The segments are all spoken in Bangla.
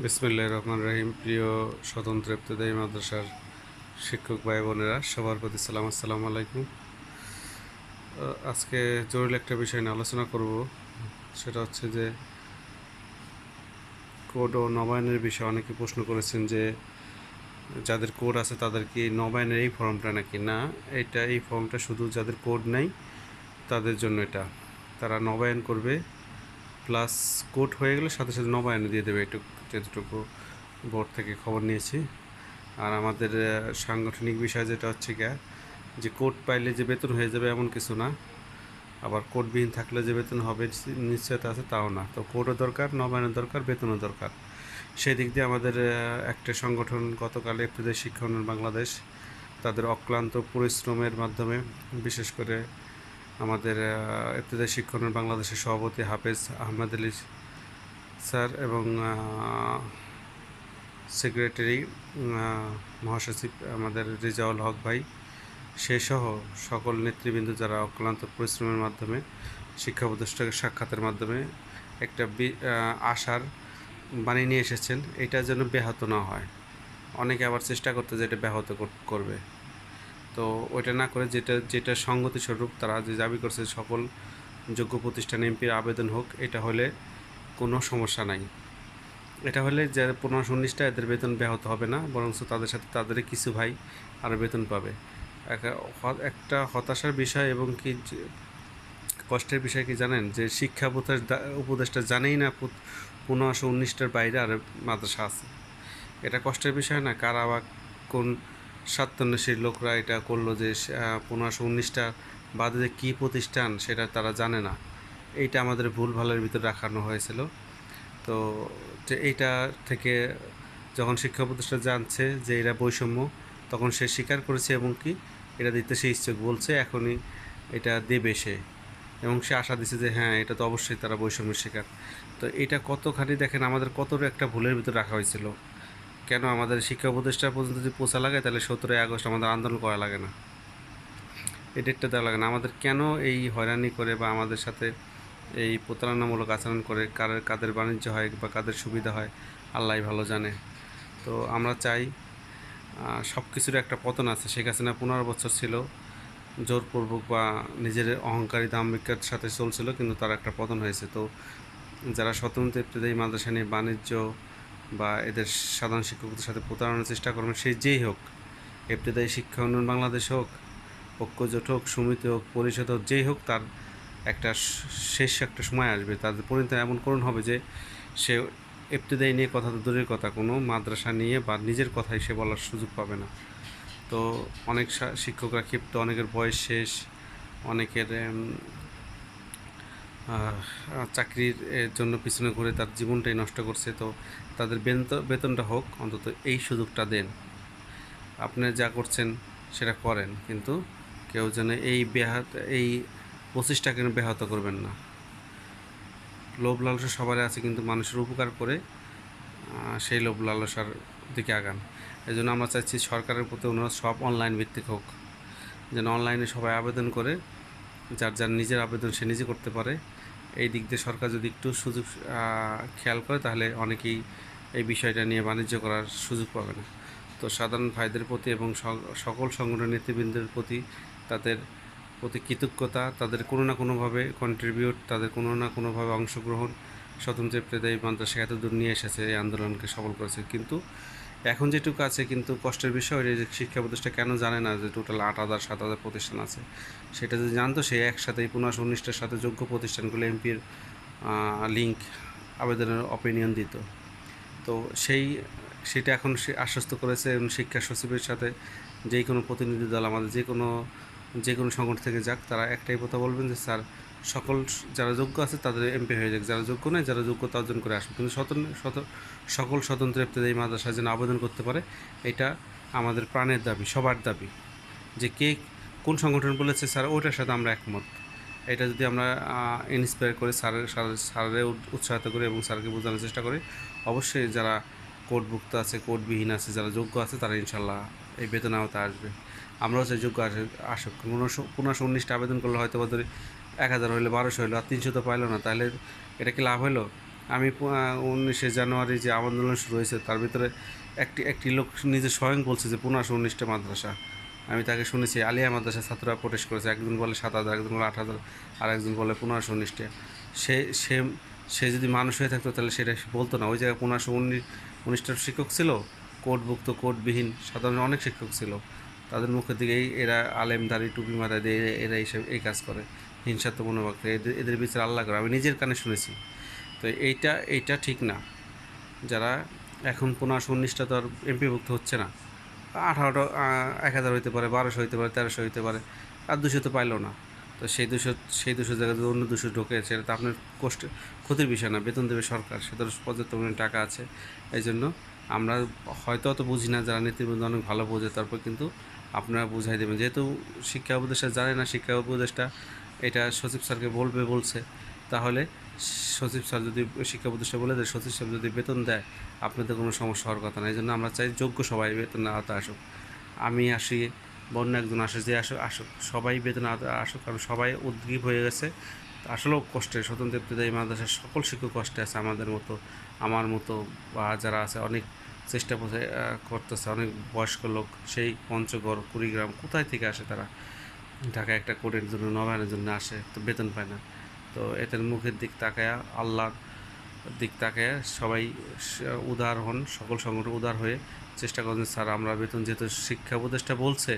বিসমুল্লাহ রহমান রহিম। প্রিয় স্বতন্ত্র ইবতদায়ী মাদ্রাসার শিক্ষক ভাই বোনেরা সবার প্রতি সালাম, আসসালামু আলাইকুম। আজকে জরুরি একটা বিষয় নিয়ে আলোচনা করব। সেটা হচ্ছে যে কোড ও নবায়নের বিষয়ে অনেকে প্রশ্ন করেছেন যে, যাদের কোড আছে তাদের কি নবায়নের এই ফর্মটা নাকি? না, এটা এই ফর্মটা শুধু যাদের কোড নেই, তাদের জন্য এটা। তারা নবায়ন করবে প্লাস কোড হয়ে গেলে সাথে সাথে নবায়ন দিয়ে দেবে এটুকু যেটুকু বোর্ড থেকে খবর নিয়েছি। আর আমাদের সাংগঠনিক বিষয় যেটা হচ্ছে গিয়া যে কোড পাইলে যে বেতন হয়ে যাবে এমন কিছু না। আবার কোডবিহীন থাকলে যে বেতন হবে নিশ্চয়তা আছে তাও না। তো কোডও দরকার নবায়নের দরকার, বেতনও দরকার। সেই দিক দিয়ে আমাদের একটা সংগঠন গতকাল এপ্রিলের শিক্ষা বাংলাদেশ, তাদের অক্লান্ত পরিশ্রমের মাধ্যমে বিশেষ করে আমাদের ইবতদায়ী শিক্ষা উন্নয়ন বাংলাদেশের সভাপতি হাফেজ আহমেদ আলী স্যার এবং সেক্রেটারি মহাসচিব আমাদের রিজাউল হক ভাই সে সহ সকল নেতৃবৃন্দ যারা অক্লান্ত পরিশ্রমের মাধ্যমে, শিক্ষা প্রতিষ্ঠানের সাক্ষাতের মাধ্যমে একটা আশার বানিয়ে নিয়ে এসেছেন, এটা যেন ব্যাহত না হয়। অনেকে আবার চেষ্টা করতে যে এটা ব্যাহত করবে। তো ওইটা না করে যেটা যেটা সঙ্গতি স্বরূপ তারা যে দাবি করছে সকল যোগ্য প্রতিষ্ঠান, এমপির আবেদন হোক, এটা হলে কোনো সমস্যা নাই। এটা হলে যে পনেরোশো উনিশটা এদের বেতন ব্যাহত হবে না বরং তাদের সাথে তাদের কিছু ভাই আরও বেতন পাবে। একটা হতাশার বিষয় এবং কি কষ্টের বিষয় কি জানেন? যে শিক্ষা উপদেষ্টা জানেই না পনেরোশো উনিশটার বাইরে আর মাদ্রাসা আছে। এটা কষ্টের বিষয় না, কারা বা কোন স্বার্থন্বেষী লোকরা এটা করল যে পনেরোশো উনিশটা বাদে যে কী প্রতিষ্ঠান সেটা তারা জানে না। এইটা আমাদের ভুল ভালের ভিতরে রাখানো হয়েছিল। তো এইটা থেকে যখন শিক্ষা প্রতিষ্ঠান জানছে যে এরা বৈষম্য, তখন সে স্বীকার করেছে এবং কি এটা দিতে সে ইচ্ছুক বলছে, এখনই এটা দেবে সে। এবং সে আশা দিছে যে হ্যাঁ এটা তো অবশ্যই তারা বৈষম্যের শিকার। তো এটা কতখানি দেখেন, আমাদের কতটা একটা ভুলের ভিতরে রাখা হয়েছিল। কেন আমাদের শিক্ষা উপদেষ্টা পর্যন্ত যদি পোষা লাগে, তাহলে সতেরোই আগস্ট আমাদের আন্দোলন করা লাগে না। এই ডেটটা দেওয়া লাগে না। আমাদের কেন এই হয়রানি করে বা আমাদের সাথে এই প্রতারণামূলক আচরণ করে কাদের কাদের বাণিজ্য হয় বা কাদের সুবিধা হয় আল্লাহ ভালো জানে। তো আমরা চাই সব কিছুর একটা পতন আছে। শেখ হাসিনা পনেরো বছর ছিল, জোরপূর্বক বা নিজের অহংকারী দাম্ভিকার সাথে চলছিল, কিন্তু তার একটা পতন হয়েছে। তো যারা স্বতন্ত্র ইবতদায়ী মাদ্রাসা নিয়ে বাণিজ্য বা এদের সাধারণ শিক্ষকদের সাথে প্রতারণার চেষ্টা করবেন, সে যেই হোক ইবতদায়ী শিক্ষা উন্নয়ন বাংলাদেশ হোক, ঐক্যজোট হোক, সমিতি হোক, পরিষদ হোক, যেই হোক, তার একটা শেষ একটা সময় আসবে। তাদের পরিণত এমন করুন হবে যে, সে ইবতদায়ী নিয়ে কথা তো দূরের কথা, কোনো মাদ্রাসা নিয়ে বা নিজের কথাই সে বলার সুযোগ পাবে না। তো অনেক শিক্ষকরা ক্ষিপ্ত, অনেকের বয়স শেষ, অনেকের চাকরির জন্য পিছনে ঘুরে তার জীবনটাই নষ্ট করছে। তো তাদের বেতন বেতনটা হোক, অন্তত এই সুযোগটা দেন। আপনি যা করছেন, সেটা করেন, কিন্তু কেউ যেন এই ব্যাহাত, এই প্রচেষ্টাকে ব্যাহত করবেন না। লোভ লালসা সবারই আছে, কিন্তু মানুষের উপকার করে সেই লোভ লালসার দিকে আগান। এই জন্য আমরা চাইছি সরকারের প্রতি অনুরোধ, সব অনলাইন ভিত্তিক হোক। যেন অনলাইনে সবাই আবেদন করে যার যার নিজের আবেদন সে নিজে করতে পারে। এই দিক দিয়ে সরকার যদি একটু সুযোগ খেয়াল করে, তাহলে অনেকেই এই বিষয়টা নিয়ে বাণিজ্য করার সুযোগ পাবে না। তো সাধারণ ভাইদের প্রতি এবং সকল সংগঠন নেতৃবৃন্দের প্রতি তাদের প্রতি কৃতজ্ঞতা, তাদের কোনো না কোনোভাবে কন্ট্রিবিউট তাদের কোনো না কোনোভাবে অংশগ্রহণ, স্বতন্ত্র প্রেদায়ী মাদ্রাসা এত দূর নিয়ে এসেছে, এই আন্দোলনকে সফল করেছে। কিন্তু এখন যেটুকু আছে, কিন্তু কষ্টের বিষয় যে শিক্ষা প্রতিষ্ঠান কেন জানে না যে টোটাল আট হাজার, সাত হাজার প্রতিষ্ঠান আছে? সেটা যদি জানতো, সে একসাথে এই উনিশটার সাথে যোগ্য প্রতিষ্ঠানগুলো এমপির লিঙ্ক আবেদনের অপিনিয়ন দিত। তো সেই, সেটা এখন সে আশ্বস্ত করেছে শিক্ষা সচিবের সাথে যে কোনো প্রতিনিধি দল, আমাদের যে কোনো যে কোনো সংগঠন থেকে যাক, তারা একটাই কথা বলবেন যে, স্যার সকল যারা যোগ্য আছে তাদের এমপি হয়ে যাক, যারা যোগ্য নয়, যারা যোগ্যতা অর্জন করে আসবে। কিন্তু স্বতন্ত্র সকল স্বতন্ত্র এই মাদ্রাসা যেন আবেদন করতে পারে, এটা আমাদের প্রাণের দাবি, সবার দাবি। যে কে কোন সংগঠন বলেছে স্যার, ওইটার সাথে আমরা একমত। এটা যদি আমরা ইন্সপায়ার করে স্যারের স্যার- স্যারের উৎসাহিত করি এবং স্যারকে বোঝানোর চেষ্টা করি, অবশ্যই যারা কোর্টভুক্ত আছে কোর্টবিহীন আছে, যারা যোগ্য আছে, তারা ইনশাল্লাহ এই বেতন আওতায় আসবে। আমরাও সেই যোগ্য আসে আসুক। পনেরোশো উনিশটা আবেদন করলে হয়তো বা ধরে এক হাজার হইল, বারোশো হইল, আর তিনশো তো পাইলো না, তাহলে এটা কি লাভ হলো আমি উনিশে জানুয়ারি যে আন্দোলন শুরু হয়েছে, তার ভিতরে একটি একটি লোক নিজে স্বয়ং বলছে যে পনেরোশো উনিশটা মাদ্রাসা। আমি তাকে শুনেছি, আলিয়া মাদ্রাসা ছাত্ররা প্রোটেস্ট করেছে, একজন বলে সাত হাজার, একজন বলে আট হাজার, আর একজন বলে পনেরোশো উনিশটা। সে সে সে যদি মানুষ হয়ে থাকতো, তাহলে সেটা বলতো না। ওই জায়গায় পনেরোশো উনিশ উনিশটার শিক্ষক ছিল, কোর্টভুক্ত, কোর্টবিহীন, সাধারণ অনেক শিক্ষক ছিল। তাদের মুখের দিকেই এরা আলেমদারি, টুপি মাথায় দিয়ে এরা এইসব, এই কাজ করে। হিংসাত্মক মনোভাব করে। এদের এদের বিচার আল্লাহ করে। আমি নিজের কানে শুনেছি। তো এইটা এইটা ঠিক না। যারা এখন পনেরোশো উনিশটা তো আর এমপিভুক্ত হচ্ছে না। আঠারোটা এক হাজার হইতে পারে, বারোশো হইতে পারে, তেরোশো হইতে পারে, আর দুশো তো পাইলো না। তো সেই দুশো সেই দুশো জায়গায় যদি অন্য দুশো ঢোকে, সেটা তো আপনার কষ্ট, ক্ষতির বিষয় না। বেতন দেবে সরকার সেটার পর্যাপ্ত পরিমাণে টাকা আছে। এই জন্য আমরা হয়তো অত বুঝি না, যারা নেতৃবৃন্দ অনেক ভালো বোঝে। তারপর কিন্তু আপনারা বুঝাই দেবেন। যেহেতু শিক্ষা উপদেষ্টা জানে না, শিক্ষা উপদেষ্টা এটা সচিব স্যারকে বলবে, বলছে। তাহলে সচিব স্যার যদি শিক্ষা উপদেষ্টা বলে দেয় সচিব স্যার যদি বেতন দেয়, আপনাদের কোনো সমস্যা হওয়ার কথা না। এই জন্য আমরা চাই যোগ্য সবাই বেতন আওতা আসুক। আমি আসি, বন্য একজন আসে, যে আসুক আসুক। সবাই বেতন আসুক, কারণ সবাই উদ্গ্রীব হয়ে গেছে। আসলেও কষ্টে, স্বতন্ত্র ইবতদায়ী মাদ্রাসার সকল শিক্ষক কষ্টে আছে আমাদের মতো, আমার মতো বা যারা আছে, অনেক চেষ্টা করতেছে, অনেক বয়স্ক লোক। সেই পঞ্চগড়, কুড়িগ্রাম, কোথায় থেকে আসে তারা? ঢাকা একটা কোর্টের জন্য নবায়নের জন্য আসে, তো বেতন পায় না। তো এদের মুখের দিক তাকায়া, আল্লাহর দিক তাকায় সবাই উদার হন, সকল সংগঠন উদার হয়ে চেষ্টা করেন স্যার, আমরা বেতন যেহেতু শিক্ষা উপদেষ্টা বলছে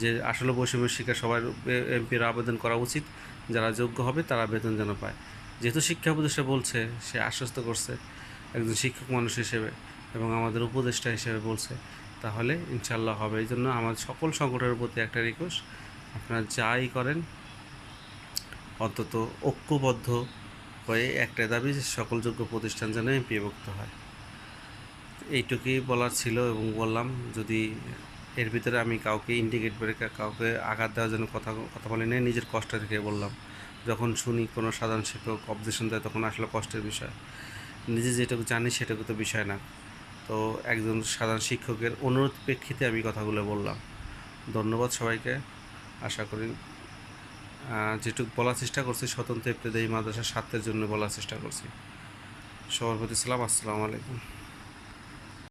যে, আসলে বৈষম্য শিক্ষা সবার এমপির আবেদন করা উচিত, যারা যোগ্য হবে তারা বেতন যেন পায়। যেহেতু শিক্ষা উপদেষ্টা বলছে, সে আশ্বস্ত করছে একজন শিক্ষক মানুষ হিসেবে এবং আমাদের উপদেষ্টা হিসেবে বলছে, তাহলে ইনশাল্লাহ হবে। এই জন্য আমার সকল সংগঠনের প্রতি একটা রিকোয়েস্ট আপনারা যাই করেন, অন্তত ঐক্যবদ্ধ হয়ে একটা দাবি যে সকল যোগ্য প্রতিষ্ঠান যেন এমপিভুক্ত হয়। এইটুকুই বলার ছিল এবং বললাম, যদি এর ভিতরে আমি কাউকে ইন্ডিকেট করে কাউকে আঘাত দেওয়ার জন্য কথা কথা বলি নাই, নিজের কষ্ট থেকে বললাম। যখন শুনি কোনো সাধারণ শিক্ষক অবজেকশন দেয়, তখন আসলে কষ্টের বিষয়। নিজে যেটুকু জানি, সেটুকু তো বিষয় না। তো একজন সাধারণ শিক্ষকের অনুরোধ প্রেক্ষিতে আমি কথাগুলো বললাম। ধন্যবাদ সবাইকে। আশা করি। যেটুকু বলার চেষ্টা করছি, স্বতন্ত্র ইবতদায়ী মাদ্রাসার স্বার্থের জন্য বলার চেষ্টা করছি। সভাপতি প্রতি সালাম, আসসালামু আলাইকুম।